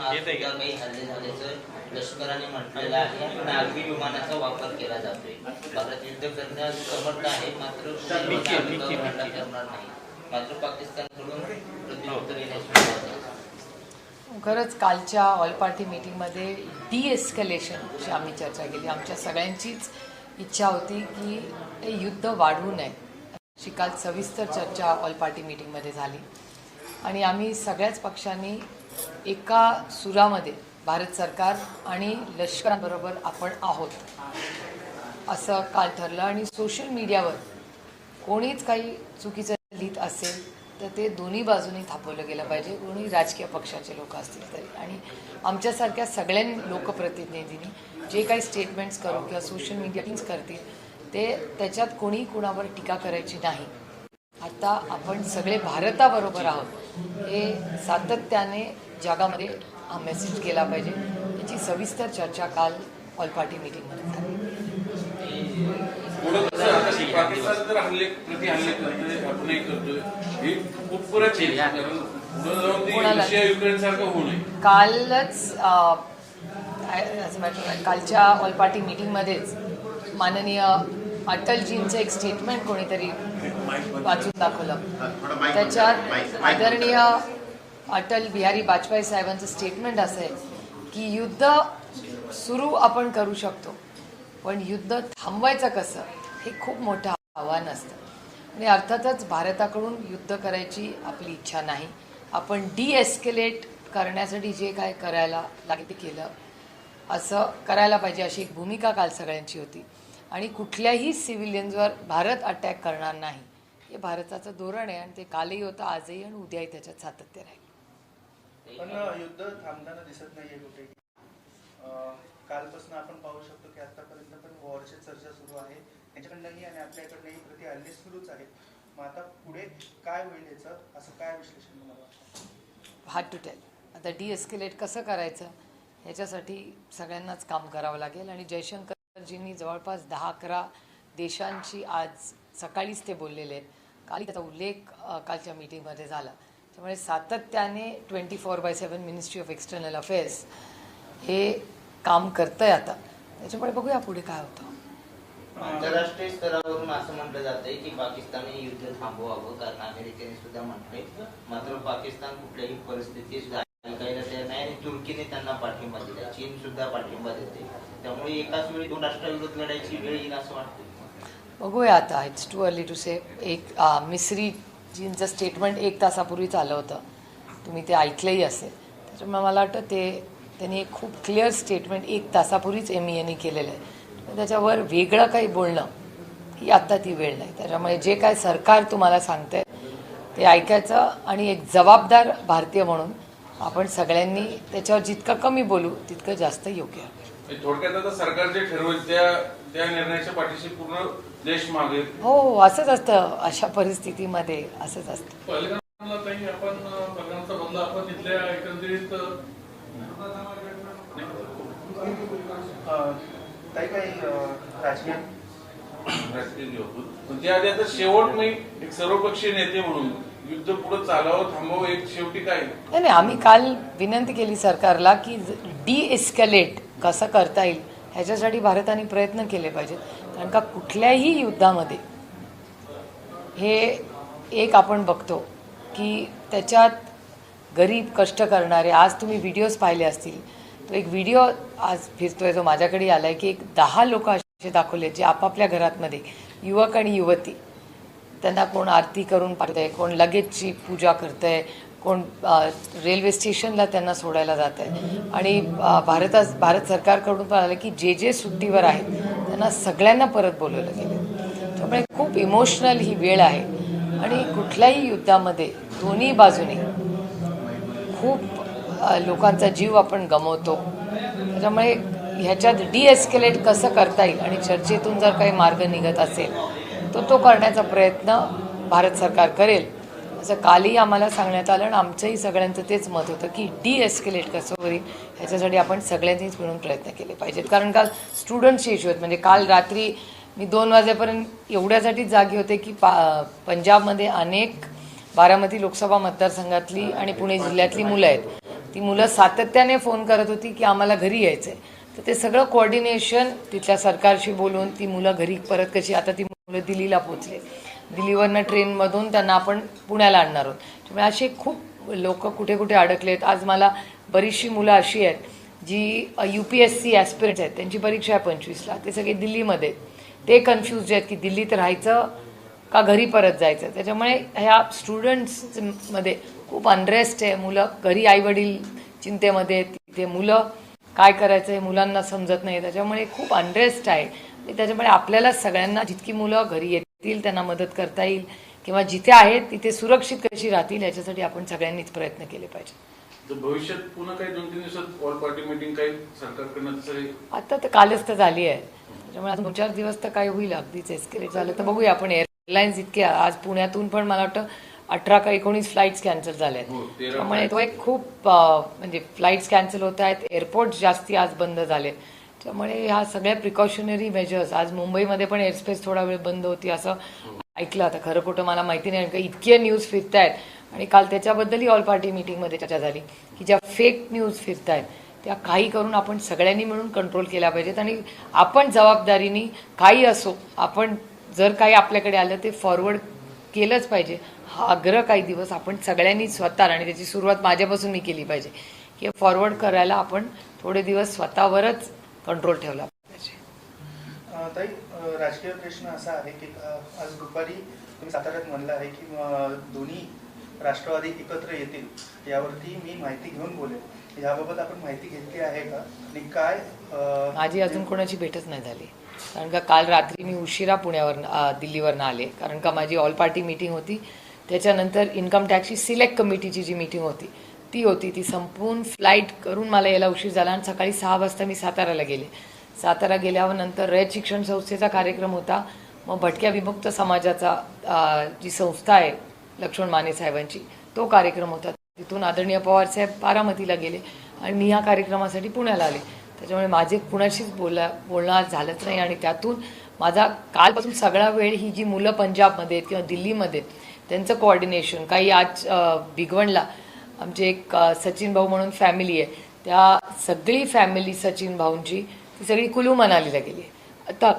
आज सुद्धा काही हल्ले झाल्याचं लष्कराने म्हटलेलं आहे. आणि नागरी विमानाचा वापर केला जातोय. भारत युद्ध करण्यास समर्थ आहे मात्र हल्ला करणार नाही. मात्र पाकिस्तानकडून प्रत्युत्तर शक्यता आहे. खरंच कालच्या ऑल पार्टी मीटिंगमध्ये डी एस्कलेशनची आम्ही चर्चा केली. आमच्या सगळ्यांचीच इच्छा होती की हे युद्ध वाढवू नये. अशी काल सविस्तर चर्चा ऑल पार्टी मीटिंगमध्ये झाली. आणि आम्ही सगळ्याच पक्षांनी एका सुरामध्ये भारत सरकार आणि लष्कराबरोबर आपण आहोत. असं काल ठरलं आणि सोशल मीडियावर कोणीच काही चुकीचं लिहित असेल तर ते दोन्ही बाजूनी थापवलं गेलं पाहिजे. कोणी राजकीय पक्षाचे लोक असतील तरी. आणि आमच्यासारख्या सगळ्या लोकप्रतिनिधींनी जे काही स्टेटमेंट्स करू किंवा सोशल मीडिया करतील ते त्याच्यात कोणी कुणावर टीका करायची नाही. आता आपण सगळे भारताबरोबर आहोत. हे सातत्याने जगामध्ये हा मेसेज केला पाहिजे. याची सविस्तर चर्चा काल ऑल पार्टी मीटिंगमध्ये झाली. हे कालच कालच्या ऑल पार्टी मीटिंगमध्येच माननीय अटलजींचं एक स्टेटमेंट कोणीतरी वाचून दाखवलं. त्याच्यात आदरणीय अटल बिहारी वाजपेयी साहेबांचं स्टेटमेंट असं आहे की युद्ध सुरू आपण करू शकतो पण युद्ध थांबवायचं कसं हे खूप मोठं आव्हान असतं. आणि अर्थातच भारताकडून युद्ध करायची आपली इच्छा नाही. आपण डी एस्केलेट करण्यासाठी जे काय करायला लागेल ते केलं. असं करायला पाहिजे अशी एक भूमिका काल सगळ्यांची होती. आणि कुठल्याही सिव्हिलियन्सवर भारत अटॅक करणार नाही. हे भारताचं धोरण आहे आणि ते कालही होतं आजही आणि उद्याही त्याच्यात सातत्य राहील. पण युद्ध थांबताना दिसत नाहीये कुठे. कालपासून आपण पाहू शकतो की आतापर्यंत पण वॉरची चर्चा सुरू आहे. त्यांच्याकडनंही आणि आपल्याकडनंही प्रति हल्ले सुरूच आहेत. मग आता पुढे काय होईल याचं? असं काय विश्लेषण वाटतं? हार्ड टू टेल आता डी एस्केलेट कसं करायचं? ह्याच्यासाठी सगळ्यांनाच काम करावं लागेल आणि जींनी जवळपास दहा अकरा देशांची आज सकाळीच ते बोललेले आहेत. काल त्याचा उल्लेख कालच्या मीटिंगमध्ये झाला. त्यामुळे सातत्याने twenty four by seven ministry of external affairs हे काम करतंय आता. त्याच्यामुळे बघूया पुढे काय होतं. आंतरराष्ट्रीय स्तरावरून असं म्हटलं जातंय की पाकिस्तानने युद्ध थांबवावं कारण अमेरिकेने सुद्धा म्हटलंय मात्र पाकिस्तान कुठल्याही परिस्थितीत ऐकायला तयार नाही आणि तुर्कीने त्यांना पाठिंबा दिला. चीन सुद्धा पाठिंबा देते. त्यामुळे एकाच वेळी दोन राष्ट्राविरोधात लढायची वेळ येईल असं वाटतं बघूया आता. It's too early to say एक मिसरी जींचं स्टेटमेंट एक तासापूर्वीच आलं होतं. तुम्ही ते ऐकलंही असेल. त्याच्यामुळे मला वाटतं ते त्यांनी एक खूप क्लिअर स्टेटमेंट एक तासापूर्वीच एम ईने केलेलं आहे. त्याच्यावर वेगळं काही बोलणं ही आत्ता ती वेळ नाही. त्याच्यामुळे जे काय सरकार तुम्हाला सांगतंय ते ऐकायचं आणि एक जबाबदार भारतीय म्हणून आपण सगळ्यांनी त्याच्यावर जितकं कमी बोलू तितकं जास्त योग्य. आहे म्हणजे थोडक्यात आता सरकार जे ठरवेल त्या त्या निर्णयाच्या पाठीशी पूर्ण देश मागे. हो असंच असतं. अशा परिस्थितीमध्ये असंच असतं. आपण आपण एकंदरीत काही काही राजकीय? पण आता शेवट नाही एक सर्वपक्षीय नेते म्हणून युद्ध पुढे चालावं थांबवावं एक शेवटी काय? नाही नाही आम्ही काल विनंती केली सरकारला की डी एस्कलेट कसं करता येईल ह्याच्यासाठी भारताने प्रयत्न केले पाहिजेत. कारण का कुठल्याही युद्धामध्ये हे एक आपण बघतो की त्याच्यात गरीब कष्ट करणारे आज तुम्ही व्हिडिओज पाहिले असतील तो एक व्हिडिओ आज फिरतोय जो माझ्याकडे आला आहे की एक दहा लोक असे दाखवले जे आपापल्या घरातमध्ये युवक आणि युवती. त्यांना कोण आरती करून पाठवतंय कोण लगेचची पूजा करतंय कोण रेल्वे स्टेशनला त्यांना सोडायला जात आहे आणि भारता भारत सरकारकडून पण आलं की जे जे सुट्टीवर आहेत त्यांना सगळ्यांना परत बोलवलं गेलं त्यामुळे खूप इमोशनल ही वेळ आहे. आणि कुठल्याही युद्धामध्ये दोन्ही बाजूने खूप लोकांचा जीव आपण गमवतो. त्याच्यामुळे ह्याच्यात डीएस्केलेट कसं करता येईल आणि चर्चेतून जर काही मार्ग निघत असेल तर तो करण्याचा प्रयत्न भारत सरकार करेल. असं कालही आम्हाला सांगण्यात आलं आणि आमचंही सगळ्यांचं तेच मत होतं की डी एस्केलेट कसं होईल ह्याच्यासाठी आपण सगळ्यांनीच मिळून प्रयत्न केले पाहिजेत. कारण काल स्टुडंट्सचे इश्यू आहेत म्हणजे काल रात्री मी दोन वाजेपर्यंत एवढ्यासाठीच जागी होते की पा पंजाबमध्ये अनेक बारामती लोकसभा मतदारसंघातली आणि पुणे जिल्ह्यातली मुलं आहेत. ती मुलं सातत्याने फोन करत होती की आम्हाला घरी यायचं आहे तर ते सगळं कोऑर्डिनेशन तिथल्या सरकारशी बोलून ती मुलं घरी परत कशी आता ती मुलं दिल्लीला पोचले दिल्लीवरनं ट्रेनमधून त्यांना आपण पुण्याला आणणार आहोत. त्यामुळे असे खूप लोक कुठे कुठे अडकले आहेत आज मला बरीचशी मुलं अशी आहेत जी U P S C aspirants आहेत. त्यांची परीक्षा आहे पंचवीसला. ते सगळे दिल्लीमध्ये आहेत. ते कन्फ्यूज आहेत की दिल्लीत राहायचं का घरी परत जायचं? त्याच्यामुळे ह्या स्टुडंट्समध्ये खूप अनरेस्ट आहे. मुलं घरी आईवडील चिंतेमध्ये आहेत. तिथे मुलं काय करायचं हे मुलांना समजत नाही. त्याच्यामुळे खूप अनरेस्ट आहे. त्याच्यामुळे आपल्याला सगळ्यांना जितकी मुलं घरी येतील त्यांना मदत करता येईल किंवा जिथे आहेत तिथे सुरक्षित कशी राहतील याच्यासाठी आपण सगळ्यांनीच प्रयत्न केले पाहिजे. भविष्यात पुन्हा काही दोन तीन दिवसात ऑल पार्टी मीटिंग काही सरकारकडनं आता तर कालच तर झाली आहे. त्याच्यामुळे दोन चार दिवस तर काय होईल अगदीच एस्केलेट झालं तर बघूया. आपण एअरलाईन्स इतके आज पुण्यातून पण मला वाटतं अठरा का एकोणीस फ्लाईट्स कॅन्सल झाल्या आहेत त्यामुळे तो एक खूप म्हणजे फ्लाईट्स कॅन्सल होत आहेत. एअरपोर्ट जास्ती आज बंद झाले त्यामुळे ह्या सगळ्या प्रिकॉशनरी मेजर्स आज मुंबईमध्ये पण एअरस्पेस थोडा वेळ बंद होती असं ऐकलं. आता खरं खोटं मला माहिती नाही कारण का इतके न्यूज फिरत आहेत आणि काल त्याच्याबद्दलही ऑल पार्टी मीटिंगमध्ये चर्चा झाली की ज्या फेक न्यूज फिरत आहेत त्या काही करून आपण सगळ्यांनी मिळून कंट्रोल केल्या पाहिजेत. आणि आपण जबाबदारीने काही असो आपण जर काही आपल्याकडे आलं ते फॉरवर्ड केलंच पाहिजे. हा आग्रह काही दिवस आपण सगळ्यांनी स्वतः आणि त्याची सुरुवात माझ्यापासून मी केली पाहिजे की फॉरवर्ड करायला आपण थोडे दिवस स्वतःवरच कंट्रोल ठेवला पाहिजे. ताई राजकीय प्रश्न असा आहे की आज दुपारी तुम्ही साताऱ्यात म्हणलं आहे की दोन्ही राष्ट्रवादी एकत्र येतील यावरती मी माहिती घेऊन बोलेल याबाबत आपण माहिती घेतली आहे का? आणि काय माझी अजून कोणाची भेटच नाही झाली. कारण का काल रात्री मी उशिरा पुण्यावर दिल्लीवरनं आले. कारण का माझी ऑल पार्टी मीटिंग होती. त्याच्यानंतर इन्कम टॅक्सची सिलेक्ट कमिटीची जी मीटिंग होती ती होती ती संपून फ्लाईट करून मला यायला उशीर झाला आणि सकाळी सहा वाजता मी साताऱ्याला गेले. सातारा गेल्यावर नंतर रयत शिक्षण संस्थेचा कार्यक्रम होता. मग भटक्या विमुक्त समाजाचा जी संस्था आहे लक्ष्मण माने साहेबांची तो कार्यक्रम होता. तिथून आदरणीय पवार साहेब बारामतीला गेले आणि मी ह्या कार्यक्रमासाठी पुण्याला आले. त्याच्यामुळे माझे कुणाशीच बोला बोलणं झालंच नाही आणि त्यातून माझा कालपासून सगळा वेळ ही जी मुलं पंजाबमध्ये किंवा दिल्लीमध्ये आहेत, त्यांचं कोऑर्डिनेशन काही आज अ, भिगवणला आमचे एक सचिन भाऊ म्हणून फॅमिली आहे. त्या सगळी फॅमिली सचिन भाऊंची ती सगळी कुलू मनालीला गेली आता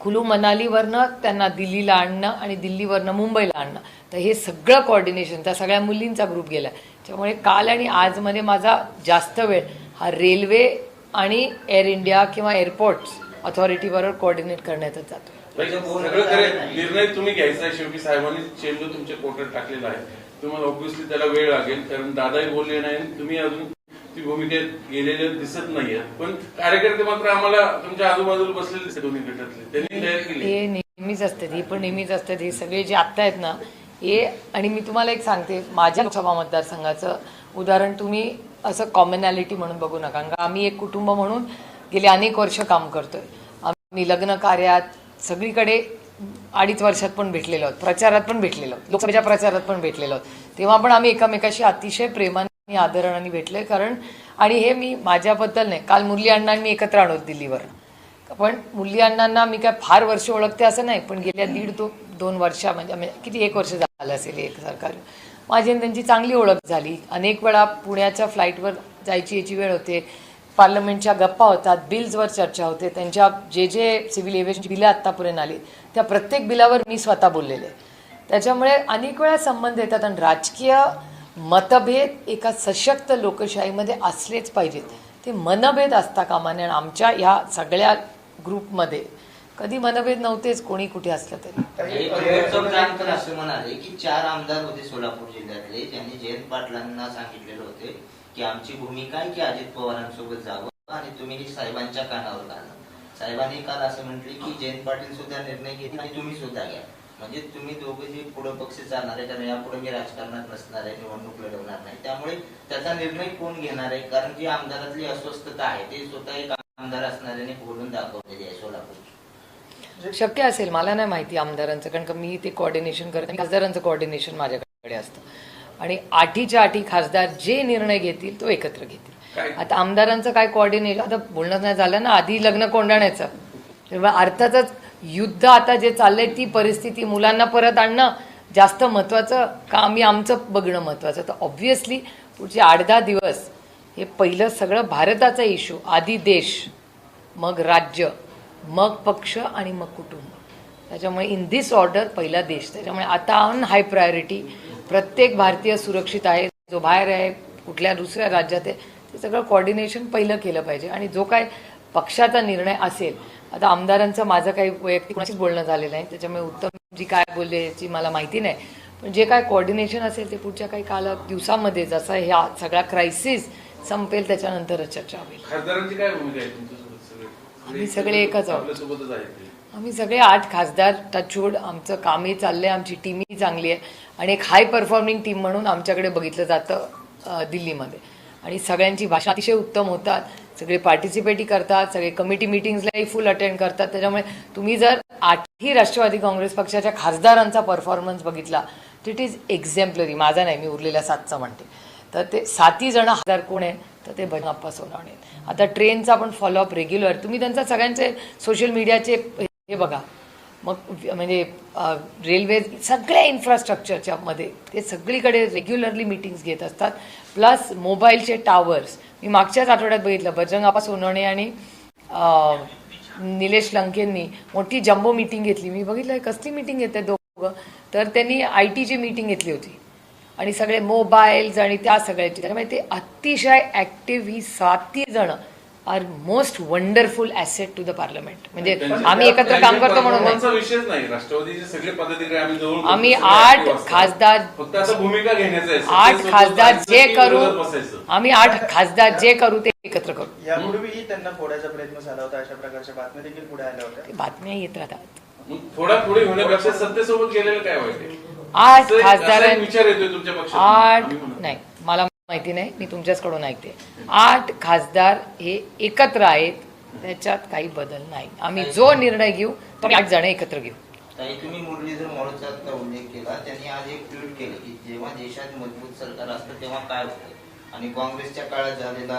कुलू मनालीवरनं त्यांना दिल्लीला आणणं आणि दिल्लीवरनं मुंबईला आणणं. तर हे सगळं कॉर्डिनेशन त्या सगळ्या मुलींचा ग्रुप गेला त्यामुळे काल आणि आजमध्ये माझा जास्त वेळ हा रेल्वे आणि एअर इंडिया किंवा एअरपोर्ट्स ऑथॉरिटीबरोबर कोऑर्डिनेट करण्यातच जातो म्हणजे निर्णय तुम्ही घ्यायचा आहे शेवटी. साहेबांनी चेंडू तुमच्या पोर्टल टाकलेला आहे. तुम्हाला ऑब्व्हियसली त्याला वेळ लागेल कारण दादाही बोलले नाही तुम्ही अजून ती भूमिकेत गेलेले दिसत नाहीये. पण कार्यकर्ते मात्र आम्हाला तुमच्या आजूबाजूला बसलेले दिसते दोन्ही गटातले. त्यांनी तयारी केली. हे नेहमीच असतात हे पण नेहमीच असतात हे सगळे जे आत्ता आहेत ना हे आणि मी तुम्हाला एक सांगते माझ्या लोकसभा मतदारसंघाचं उदाहरण तुम्ही असं कॉमनॅलिटी म्हणून बघू नका कारण आम्ही एक कुटुंब म्हणून गेले अनेक वर्ष काम करतोय. आम्ही लग्न कार्यात सगळीकडे अडीच वर्षात पण भेटलेलो आहोत प्रचारात पण भेटलेलो आहोत लोकसभेच्या प्रचारात पण भेटलेलो आहोत. तेव्हा पण आम्ही एकमेकाशी अतिशय प्रेमाने आदराने भेटले कारण आणि हे मी माझ्याबद्दल नाही काल मुरली अण्णांनी मी एकत्र आणत दिल्लीवर पण मुरली अण्णांना मी काय फार वर्ष ओळखते असं नाही पण गेल्या दीड दो दोन वर्षा म्हणजे म्हणजे किती एक वर्ष झालं असेल एक सरकार. माझी आणि त्यांची चांगली ओळख झाली. अनेक वेळा पुण्याच्या फ्लाईटवर जायची याची वेळ होते. पार्लमेंटच्या गप्पा होतात बिल्सवर चर्चा होते. त्यांच्या जे जे सिव्हिल एव्हिएशनची बिलं आत्तापर्यंत आली त्या प्रत्येक बिलावर मी स्वतः बोललेले. त्याच्यामुळे अनेक वेळा संबंध येतात आणि राजकीय मतभेद एका सशक्त लोकशाहीमध्ये असलेच पाहिजेत. ते मनभेद असता कामा नये आणि आमच्या ह्या सगळ्या ग्रुपमध्ये कधी मनभेद नव्हतेच कोणी कुठे असलं तरी. म्हणाले की चार आमदार होते सोलापूर जिल्ह्यातले ज्यांनी जयंत पाटलांना सांगितलेलं होते की आमची भूमिका आहे की अजित पवारांसोबत जावं आणि तुम्ही साहेबांच्या कानावर घाला. साहेबांनी काल असं म्हटले की जयंत पाटील सुद्धा निर्णय घेतला आणि तुम्ही सुद्धा घ्या. म्हणजे तुम्ही दोघे जे पुढे पक्ष चालणार आहे कारण यापुढे मी राजकारणात नसणार आहे निवडणूक लढवणार नाही. त्यामुळे त्याचा निर्णय कोण घेणार आहे? कारण जी आमदारातली अस्वस्थता आहे. ते स्वतः एक आमदार असणाऱ्याने बोलून दाखवलेली आहे सोलापूर. शक्य असेल मला नाही माहिती आमदारांचं कारण का मी ते कोऑर्डिनेशन करते खासदारांचं कोऑर्डिनेशन माझ्याकडे असतं. आणि आठीच्या आठी खासदार जे निर्णय घेतील तो एकत्र घेतील? आता आमदारांचं काय कोऑर्डिनेशन आता बोलणं नाही झालं ना आधी लग्न कोंडाण्याचं तेव्हा अर्थातच युद्ध आता जे चाललंय ती परिस्थिती मुलांना परत आणणं जास्त महत्वाचं का आम्ही आमचं बघणं महत्वाचं. तर ऑब्व्हियसली पुढचे आठ दहा दिवस हे पहिलं सगळं भारताचा इश्यू आधी देश मग राज्य मग पक्ष आणि मग कुटुंब. त्याच्यामुळे इन दिस ऑर्डर पहिला देश त्याच्यामुळे आता ऑन हाय प्रायोरिटी प्रत्येक भारतीय सुरक्षित आहे जो बाहेर आहे कुठल्या दुसऱ्या राज्यात आहे ते सगळं कॉर्डिनेशन पहिलं केलं पाहिजे. आणि जो काय पक्षाचा निर्णय असेल आता आमदारांचं माझं काही वैयक्तिक कोणाशीच बोलणं झालेलं नाही त्याच्यामुळे उत्तमजी काय बोलले याची मला माहिती नाही. पण जे काय कॉर्डिनेशन असेल ते पुढच्या काही काला दिवसामध्ये जसं ह्या सगळा क्रायसिस संपेल त्याच्यानंतरच चर्चा होईल. खासदारांची काय भूमिका आहे तुमच्यासोबत सगळे? आम्ही सगळे एकच आहोत. आम्ही सगळे आठ खासदार टचवूड आमचं कामही चाललंय आमची टीमही चांगली आहे. आणि एक हाय परफॉर्मिंग टीम म्हणून आमच्याकडे बघितलं जातं दिल्लीमध्ये. आणि सगळ्यांची भाषा अतिशय उत्तम होतात. सगळे पार्टिसिपेटही करतात सगळे कमिटी मिटिंग्सलाही फुल अटेंड करतात. त्याच्यामुळे तुम्ही जर आठही राष्ट्रवादी काँग्रेस पक्षाच्या खासदारांचा परफॉर्मन्स बघितला तर इट इज एक्झॅम्पलरी माझा नाही मी उरलेल्या सातचा म्हणते. तर ते सातही जण हजार कोण आहे? तर ते भजन अप्पा आता ट्रेनचा पण फॉलोअप रेग्युलर तुम्ही त्यांचा सगळ्यांचे सोशल मीडियाचे हे बघा. मग म्हणजे रेल्वे सगळ्या इन्फ्रास्ट्रक्चरच्या मध्ये ते सगळीकडे रेग्युलरली मीटिंग्स घेत असतात. प्लस मोबाईलचे टावर्स मी मागच्याच आठवड्यात बघितलं बजरंग आप्पा सोनवणे आणि निलेश लंकेंनी मोठी जम्बो मीटिंग घेतली. मी बघितलं कसली मीटिंग घेते दोघं? तर त्यांनी आय टीची मीटिंग घेतली होती. आणि सगळे मोबाईल्स आणि त्या सगळ्याची. त्याच्यामुळे ते अतिशय ॲक्टिव्ह ही सातही जणं. Are most wonderful asset to the parliament म्हणजे आम्ही एकत्र काम करतो म्हणून. नाही. परफॉर्मन्सचा विषयच नाही. राष्ट्रवादीचे सगळे पदाधिकारी आम्ही जवळ आम्ही सगळे आठ. खासदार- फक्त आता भूमिका घेण्याचं आहे. आठ खासदार जे करू आम्ही आठ खासदार जे करू ते एकत्र करू. यापूर्वीही त्यांना फोडायचा प्रयत्न झाला होता अशा प्रकारच्या बातम्या देखील पुढे आल्या होत्या. ते बातम्या येत राहतात. थोडा पुढे होण्यापेक्षा सत्तेसोबत गेलेलं काय आहे? आठ खासदारां विचार येतोय तुमच्या पक्षात. आठ. नाही. माहिती नाही मी तुमच्याचकडून ऐकते. आठ खासदार हे एकत्र आहेत त्याच्यात काही बदल नाही. आम्ही जो निर्णय घेऊ तो आठ जण एकत्र घेऊ. ताई तुम्ही मुरलीधर मोहोळचा उल्लेख केला त्यांनी आज एक ट्विट केलं की जेव्हा देशात मजबूत सरकार असतं तेव्हा काय होतं? आणि काँग्रेसच्या काळात झालेला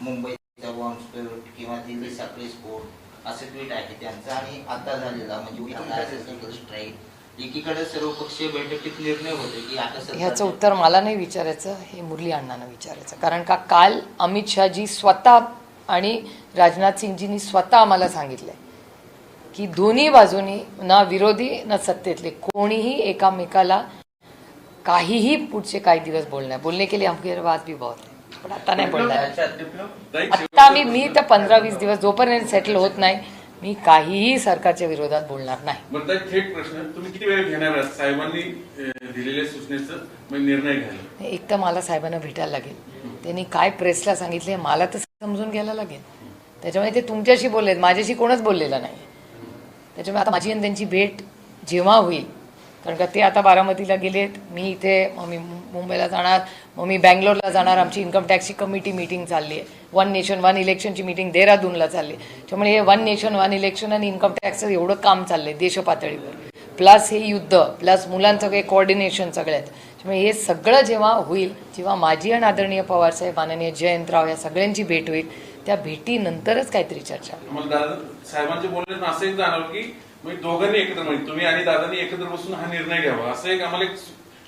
मुंबईचा बॉम्बस्फोट किंवा दिल्ली साखळी स्फोट असं ट्विट आहे त्यांचं. आणि आता झालेला म्हणजे स्ट्राईक एकीकडे सर्वपक्षीय बैठकीत निर्णय होते की आता ह्याचं उत्तर मला नाही विचारायचं हे मुरली अण्णांना विचारायचं. कारण का काल अमित शहाजी स्वतः आणि राजनाथ सिंगजींनी स्वतः आम्हाला सांगितलंय की दोन्ही बाजूनी ना विरोधी ना सत्तेतले. कोणीही एकामेकाला काहीही पुढचे काही दिवस बोलणार. बोलणे के लिए हमके बात भी बहुत है पण आता नाही बोलणार. आता मी मी तर पंधरा वीस दिवस जोपर्यंत सेटल होत नाही मी काहीही सरकारच्या विरोधात बोलणार नाही. थेट प्रश्न तुम्ही किती वेळ घेणार आहात? साहेबांनी दिलेल्या सूचनेचं निर्णय घ्यायला. एक तर मला साहेबांना भेटायला लागेल. त्यांनी काय प्रेसला सांगितले मला तर समजून घ्यायला लागेल. त्याच्यामुळे ते तुमच्याशी बोललेत माझ्याशी कोणच बोललेलं नाही. त्याच्यामुळे आता माझी आणि त्यांची भेट जेव्हा होईल कारण का ते आता बारामतीला गेलेत. मी इथे मग मी मुंबईला जाणार मग मी बँगलोरला जाणार. आमची इन्कम टॅक्सची कमिटी मीटिंग चालली आहे. वन नेशन वन इलेक्शनची मीटिंग देहरादूनला चालली आहे. त्यामुळे हे वन नेशन वन इलेक्शन आणि इन्कम टॅक्सचं एवढं काम चाललं आहे देशपातळीवर. प्लस हे युद्ध प्लस मुलांचं काही कोऑर्डिनेशन सगळ्यात. त्यामुळे हे सगळं जेव्हा होईल जेव्हा माझी आणि आदरणीय पवारसाहेब माननीय जयंतराव या सगळ्यांची भेट होईल त्या भेटीनंतरच काहीतरी चर्चा. साहेबांचे आम्हाला असं की म्हणजे दोघांनी एकत्र म्हणजे तुम्ही आणि दादांनी एकत्र बसून हा निर्णय घ्यावा. असं एक आम्हाला एक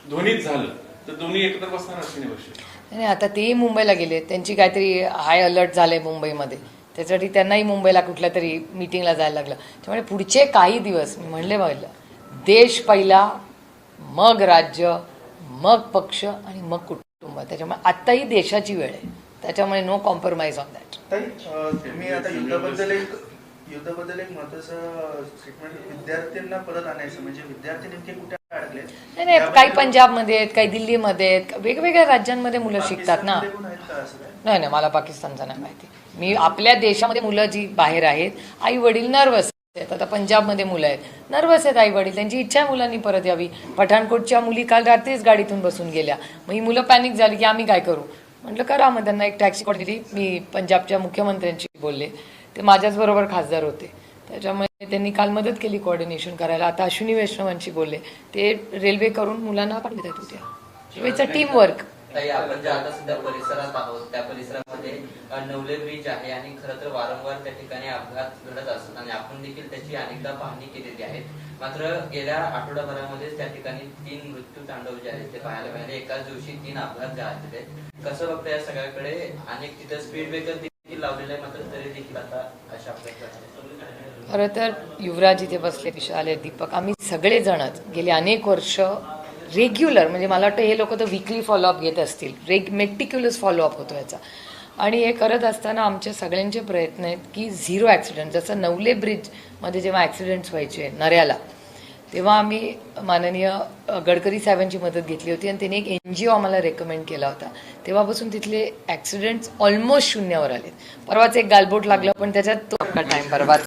ध्वनीत झालं. तर दोन्ही एकत्र बसणार अश्विनी वर्ष नाही आता तेही मुंबईला गेले. त्यांची काहीतरी हाय अलर्ट झाले मुंबईमध्ये. त्यासाठी त्यांनाही मुंबईला कुठल्या तरी मिटिंगला जायला लागलं. त्यामुळे पुढचे काही दिवस मी म्हणले बघितलं देश पहिला मग राज्य मग पक्ष आणि मग कुटुंब. त्याच्यामुळे आत्ताही देशाची वेळ आहे. त्याच्यामुळे नो कॉम्प्रोमाइज ऑन दॅट ताई अं, तुम्ही आता युद्धाबद्दल एक महत्वाचं स्टेटमेंट विद्यार्थ्यांना परत आणायचं म्हणजे विद्यार्थी नेमके कुठे अडकले? नाही नाही काही पंजाबमध्ये आहेत काही दिल्लीमध्ये आहेत वेगवेगळ्या राज्यांमध्ये मुलं शिकतात ना. नाही नाही मला पाकिस्तानचं नाही माहिती. मी आपल्या देशामध्ये मुलं जी बाहेर आहेत आई वडील नर्वस आहेत. आता पंजाबमध्ये मुलं आहेत. नर्वस आहेत आई वडील त्यांची इच्छा आहे मुलांनी परत यावी. पठाणकोटच्या मुली काल रात्रीच गाडीतून बसून गेल्या. मग ही मुलं पॅनिक झाली की आम्ही काय करू? म्हटलं करा मग त्यांना एक टॅक्सी दिली. मी पंजाबच्या मुख्यमंत्र्यांशी बोलले. ते माझ्याच बरोबर खासदार होते. त्याच्यामुळे त्यांनी काल मदत केली कोऑर्डिनेशन करायला. आता अश्विनी वैष्णवांशी बोलले. ते रेल्वे करून मुलांना पाठवत आहेत उद्या. इट्स अ टीम वर्क आपण ज्या आता सध्या परिसरात आहोत त्या परिसरामध्ये नवले ब्रिज आहे आणि खरं तर वारंवार त्या ठिकाणी अपघात घडत असतात आणि आपण देखील त्याची अनेकदा पाहणी केलेली आहे. मात्र गेल्या आठवड्याभरामध्येच त्या ठिकाणी तीन मृत्यू तांडव जे आहेत ते पाहायला मिळाले. एकाच दिवशी तीन अपघात आहेत. कसं बघता या सगळ्याकडे? अनेक तिथं स्पीड ब्रेकर खरं तर युवराज इथे बसले विशाल दीपक आम्ही सगळेजणच गेले अनेक वर्ष रेग्युलर म्हणजे मला वाटतं हे लोक तर विकली फॉलोअप घेत असतील. रेग मेटिक्युलस फॉलोअप होतो याचा. आणि हे करत असताना आमचे सगळ्यांचे प्रयत्न आहेत की झिरो ॲक्सिडेंट जसं नवले ब्रिजमध्ये जेव्हा ॲक्सिडेंट्स व्हायचे नऱ्याला तेव्हा आम्ही माननीय गडकरी साहेबांची मदत घेतली होती आणि त्यांनी एक एन जी ओ आम्हाला रेकमेंड केला होता. तेव्हापासून तिथले ॲक्सिडेंट्स ऑलमोस्ट शून्यावर आले परवाच एक गालबोट लागलं पण त्याच्यात तो टाइम बरबाद